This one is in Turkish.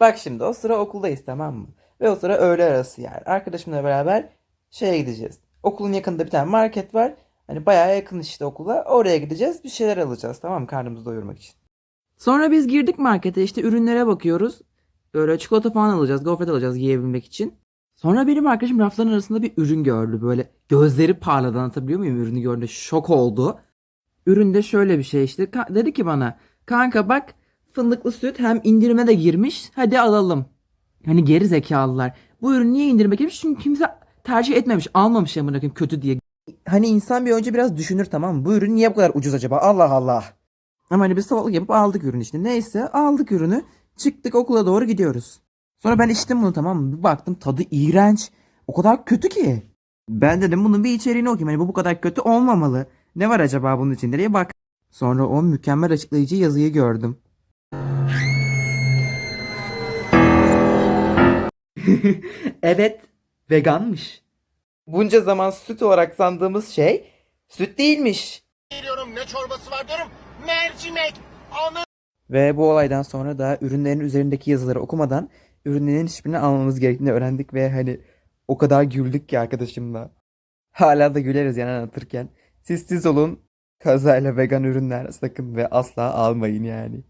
Bak şimdi o sıra okuldayız tamam mı? Ve o sıra öğle arası yer. Arkadaşımla beraber şeye gideceğiz. Okulun yakınında bir tane market var. Hani bayağı yakın işte okula. Oraya gideceğiz. Bir şeyler alacağız tamam mı? Karnımızı doyurmak için. Sonra biz girdik markete işte ürünlere bakıyoruz. Böyle çikolata falan alacağız. Gofret alacağız yiyebilmek için. Sonra benim arkadaşım rafların arasında bir ürün gördü. Böyle gözleri parladı anlatabiliyor muyum? Ürünü gördüğünde şok oldu. Üründe şöyle bir şey işte. Ka- dedi ki bana kanka bak fındıklı süt hem indirime de girmiş. Hadi alalım. Hani geri zekalılar. Bu ürün niye indirime girmiş? Çünkü kimse tercih etmemiş. Almamış ya bırakayım kötü diye. Hani insan bir önce biraz düşünür tamam mı? Bu ürün niye bu kadar ucuz acaba? Allah Allah. Ama hani biz salak yapıp aldık ürünü işte. Neyse aldık ürünü. Çıktık okula doğru gidiyoruz. Sonra ben içtim bunu tamam mı? Bir baktım tadı iğrenç. O kadar kötü ki. Ben dedim bunun bir içeriğini okuyayım. Hani bu bu kadar kötü olmamalı. Ne var acaba bunun içinde diye bak. Sonra o mükemmel açıklayıcı yazıyı gördüm. evet, veganmış. Bunca zaman süt olarak sandığımız şey süt değilmiş. Geliyorum ne çorbası var diyorum. Mercimek. Anı. Ve bu olaydan sonra da ürünlerin üzerindeki yazıları okumadan ürünlerin hiçbirini almamız gerektiğini öğrendik ve hani o kadar güldük ki arkadaşımla. Hala da güleriz yani anlatırken. Siz siz olun. Kazayla vegan ürünler sakın ve asla almayın yani.